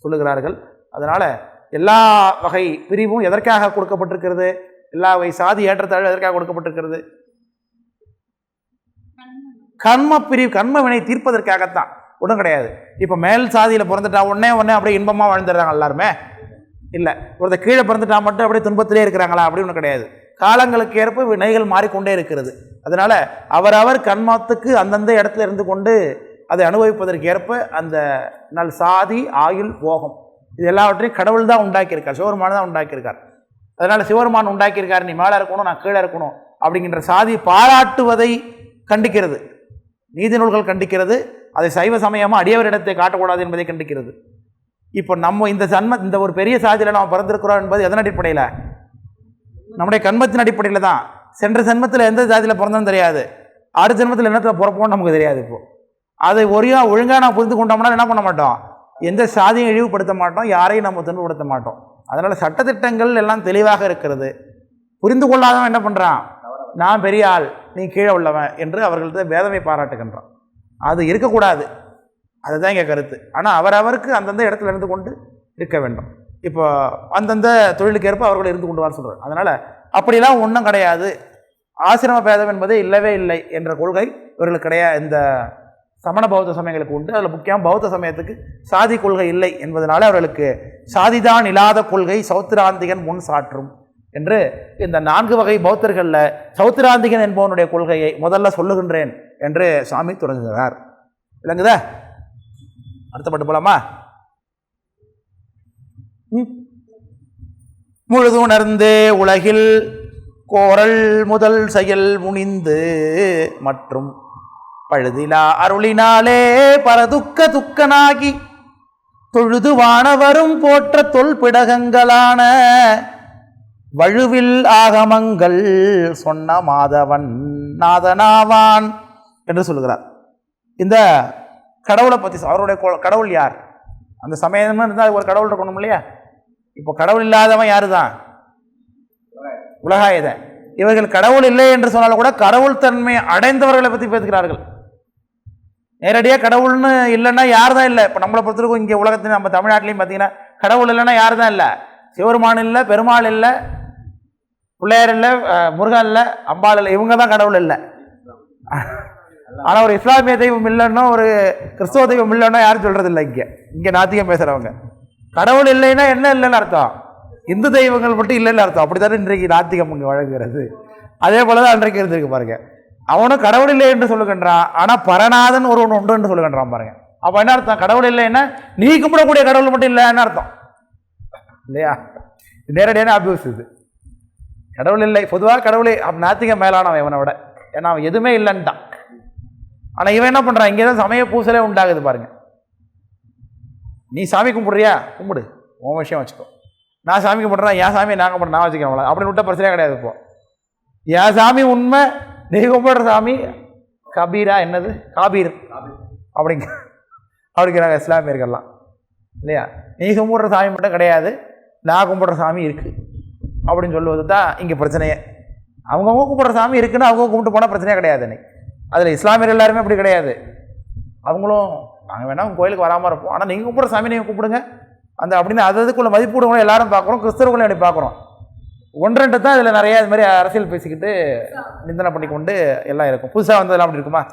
சொல்லுகிறார்கள். அதனால் எல்லா வகை பிரிவும் எதற்காக கொடுக்கப்பட்டிருக்கிறது? எல்லா வை சாதி ஏற்றத்தாழ்வு எதற்காக கொடுக்கப்பட்டிருக்கிறது? கர்ம பிரிவு கர்ம வினை தீர்ப்பதற்காகத்தான். ஒன்றும் கிடையாது. இப்போ மேல் சாதியில் பிறந்துட்டா உடனே உடனே அப்படியே இன்பமாக வாழ்ந்துடுறாங்க எல்லாருமே. இல்லை ஒருத்தர் கீழே பிறந்துட்டா மட்டும் அப்படியே துன்பத்திலே இருக்கிறாங்களா அப்படி ஒன்றும் கிடையாது. காலங்களுக்கு ஏற்ப வினைகள் மாறிக்கொண்டே இருக்கிறது. அதனால் அவரவர் கர்மத்துக்கு அந்தந்த இடத்துல இருந்து கொண்டு அதை அனுபவிப்பதற்கு ஏற்ப அந்த நல் சாதி ஆயுள் போகம் இது எல்லாவற்றையும் கடவுள் தான் உண்டாக்கியிருக்கார். சோர்மான தான் உண்டாக்கியிருக்கார். அதனால் சிவருமான் உண்டாக்கியிருக்கார் நீ மேலே இருக்கணும் நான் கீழே இருக்கணும் அப்படிங்கிற சாதி பாராட்டுவதை கண்டிக்கிறது. நீதி நூல்கள் கண்டிக்கிறது. அதை சைவ சமயமாக அடியவரிடத்தை காட்டக்கூடாது என்பதை கண்டிக்கிறது. இப்போ நம்ம இந்த ஜன்ம இந்த ஒரு பெரிய சாதியில் நாம் பிறந்திருக்கிறோம் என்பது எதன் அடிப்படையில்? நம்முடைய கண்மத்தின் அடிப்படையில் தான். சென்ற ஜென்மத்தில் எந்த ஜாதியில் பிறந்தோம்னு தெரியாது. அடுத்த ஜென்மத்தில் என்னத்தில் பிறப்போம்னு நமக்கு தெரியாது இப்போது அதை ஒரே ஒழுங்காக நான் புரிந்து கொண்டோம்னா என்ன பண்ண மாட்டோம்? எந்த சாதியும் இழிவுபடுத்த மாட்டோம் யாரையும் நம்ம துன்பப்படுத்த மாட்டோம். அதனால் சட்டத்திட்டங்கள் எல்லாம் தெளிவாக இருக்கிறது. புரிந்து கொள்ளாதவன் என்ன பண்ணுறான் நான் பெரிய ஆள் நீ கீழே உள்ளவன் என்று அவர்கள்ட்ட வேதமை பாராட்டுகின்றான். அது இருக்கக்கூடாது. அதுதான் எங்கள் கருத்து. ஆனால் அவரவருக்கு அந்தந்த இடத்துல இருந்து கொண்டு இருக்க வேண்டும். இப்போ அந்தந்த தொழிலுக்கு ஏற்ப அவர்கள் இருந்து கொண்டு வர சொல்கிறார் அதனால் அப்படிலாம் ஒன்றும் கிடையாது. ஆசிரம பேதம் என்பதே இல்லவே இல்லை என்ற கொள்கை இவர்களுக்கு கிடையாது இந்த சமண பௌத்த சமயங்களுக்கு உண்டு. அதில் முக்கியம் பௌத்த சமயத்துக்கு சாதி கொள்கை இல்லை என்பதனால அவர்களுக்கு சாதிதான் இல்லாத கொள்கை சௌத்திராந்திகன் முன் சாற்றும் என்று இந்த நான்கு வகை பௌத்தர்களில் சௌத்திராந்திகன் என்பவனுடைய கொள்கையை முதல்ல சொல்லுகின்றேன் என்று சாமி தொடங்குகிறார். விளங்குதா? அடுத்தப்பட்டு போலாமா? முழுது முழுதுணர்ந்து உலகில் கோரல் முதல் செயல் முனிந்து மற்றும் பழுதிலா அருளினாலே பரதுக்க துக்கனாகி தொழுது வானவரும் போற்ற தொல்பிடகங்களான வழுவில் ஆகமங்கள் சொன்ன மாதவன் நாதனாவான் என்று சொல்கிறார் இந்த கடவுளை பற்றி அவருடைய கொ- கடவுள் யார்? அந்த சமயம்னு இருந்தால் ஒரு கடவுள் இருக்கணும் இல்லையா? இப்போ கடவுள் இல்லாதவன் யாரு தான் உலகாயுதன். இவர்கள் கடவுள் இல்லை என்று சொன்னாலும் கூட கடவுள் தன்மை அடைந்தவர்களை பற்றி பேசுகிறார்கள். நேரடியாக கடவுள்னு இல்லைன்னா யார் தான் இல்லை? இப்போ நம்மளை பொறுத்தவரைக்கும் இங்கே உலகத்தில் நம்ம தமிழ்நாட்டிலையும் பார்த்தீங்கன்னா கடவுள் இல்லைன்னா யார் தான் இல்லை? சிவருமான் இல்லை பெருமாள் இல்லை பிள்ளையார் இல்லை முருகன் இல்லை அம்பாள் இல்லை இவங்க தான் கடவுள் இல்லை. ஆனால் ஒரு இஸ்லாமிய தெய்வம் இல்லைன்னா ஒரு கிறிஸ்துவ தெய்வம் இல்லைன்னா யாரும் சொல்கிறது இல்லை இங்கே. இங்கே நாத்திகம் பேசுகிறவங்க கடவுள் இல்லைன்னா என்ன இல்லைன்னு அர்த்தம்? இந்து தெய்வங்கள் மட்டும் இல்லைன்னு அர்த்தம். அப்படி தானே இன்றைக்கு நாத்திகம் இங்கே வழங்குகிறது. அதே போல தான் அன்றைக்கு இருந்திருக்கு பாருங்கள் அவனும் கடவுள் இல்லை என்று சொல்லுகின்றான். ஆனால் பரநாதன் ஒருவன் உண்டு என்று சொல்லுகின்றான் பாருங்க. அப்போ என்ன அர்த்தம்? கடவுள் இல்லைன்னா நீ கும்பிடக்கூடிய கடவுள் மட்டும் இல்லை என்ன அர்த்தம்? இல்லையா? நேரடியான அபியூஸ் இது. கடவுள் இல்லை. பொதுவாக கடவுளே நாத்திக மேலானவன் இவனை விட. ஏன்னா அவன் எதுவுமே இல்லைன்ட்டான் ஆனால் இவன் என்ன பண்ணுறான் இங்கே தான் சமய பூசலே உண்டாகுது பாருங்க. நீ சாமி கும்பிடுறியா? கும்பிடு. உன் விஷயம் வச்சுக்கோ. நான் சாமி கும்பிட்றேன் என் சாமி நான் கும்பிட்றேன் நான் வச்சுக்கிறேன் அப்படின்னு விட்ட பிரச்சனையே கிடையாது இப்போ. என் சாமி உண்மை நீ கும்பிடுற சாமி கபீரா என்னது? காபீர். அப்படிங்க. அப்படிங்கிறாங்க இஸ்லாமியர்கள்லாம் இல்லையா? நீ கும்பிடுற சாமி மட்டும் கிடையாது. நான் கும்பிடுற சாமி இருக்குது அப்படின்னு சொல்லுவது தான் இங்கே பிரச்சனையே. அவங்கவுங்க கும்பிடுற சாமி இருக்குன்னு அவங்க கும்பிட்டு போனால் பிரச்சனையே கிடையாது இன்னைக்கு அதில் இஸ்லாமியர் எல்லாருமே அப்படி கிடையாது. அவங்களும் நாங்கள் வேணால் உங்கள் கோயிலுக்கு வராமல் இருப்போம். ஆனால் நீங்கள் கும்பிட்ற சாமி நீங்கள் கூப்பிடுங்க அந்த அப்படின்னு அது அதுக்குள்ள மதிப்பீடுகளும் எல்லாரும் பார்க்குறோம். கிறிஸ்தவர்களும் அப்படி பார்க்குறோம். ஒன்றெண்டு தான் இதில் நிறைய இது மாதிரி அரசியல் பேசிக்கிட்டு நிந்தனை பண்ணிக்கொண்டு எல்லாம் இருக்கும். புதுசாக வந்ததெல்லாம் அப்படி இருக்குமா?